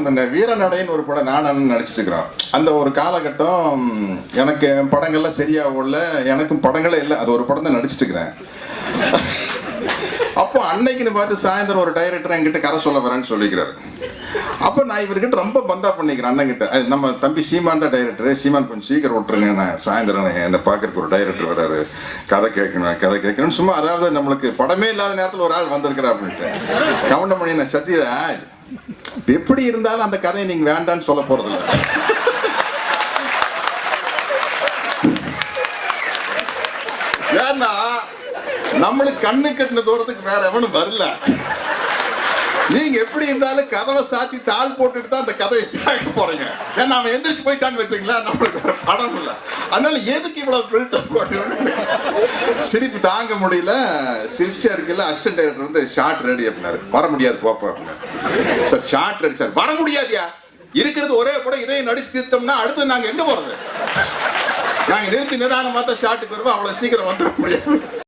இந்த வீரநடைன்னு ஒரு படம் நான் நடிச்சிட்டு இருக்கிறோம் அந்த ஒரு காலகட்டம் எனக்கு என் படங்கள்லாம் சரியா ஓடல எனக்கும் படங்களே இல்லை அது ஒரு படம் தான் நடிச்சிட்டு இருக்கிறேன் அப்போ அன்னைக்குன்னு பார்த்து சாயந்தரம் ஒரு டைரக்டர் என்கிட்ட கதை சொல்ல வரேன்னு சொல்லிக்கிறாரு. அப்போ நான் இவர்கிட்ட ரொம்ப பந்தா பண்ணிக்கிறேன் அண்ணன்கிட்ட. நம்ம தம்பி சீமான் தான் டைரக்டர் சீமான் கொஞ்சம் சீக்கிரம் விட்டுருங்க நான் சாயந்தரம் என்னை பார்க்கறதுக்கு ஒரு டைரக்டர் வராரு. கதை கேட்கணும் கதை கேட்கணும். சும்மா அதாவது நம்மளுக்கு படமே இல்லாத நேரத்தில் ஒரு ஆள் வந்திருக்கிறா அப்படின்ட்டு. கவுண்டமணி நான் சத்தியா எப்படி இருந்தாலும் அந்த கதையை நீங்க வேண்டான்னு சொல்ல போறது ஏன்னா நம்மளுக்கு கண்ணு கட்டின தூரத்துக்கு வேற எவனும் வரல. நீங்க எப்படி இருந்தாலும் கதவை சாத்தி தாள் போட்டுட்டு தான் அந்த கதையை ஏன்னா அவன் எந்திரிச்சு போயிட்டான்னு வச்சுங்களேன் நம்மளுக்கு படம் இல்லை. அதனால எதுக்கு இவ்வளவு பில்டப் சிரிப்பு தாங்க முடியல. சிரிச்சா இருக்குல்ல அசிஸ்டன்ட் டைரக்டர் வந்து ஷார்ட் ரெடி அப்படின்னாரு வர முடியாது போப்பா அப்படின்னாரு. சார் ஷார்ட் ரெடி சார் வர முடியாதியா? இருக்கிறது ஒரே கூட இதை நடிச்சு தீர்த்தோம்னா அடுத்து நாங்க எங்க போறது? நாங்க நிறுத்தி நிதானமா தான் ஷாட்டுக்கு வருவோம். அவ்வளவு சீக்கிரம் வந்துட முடியாது.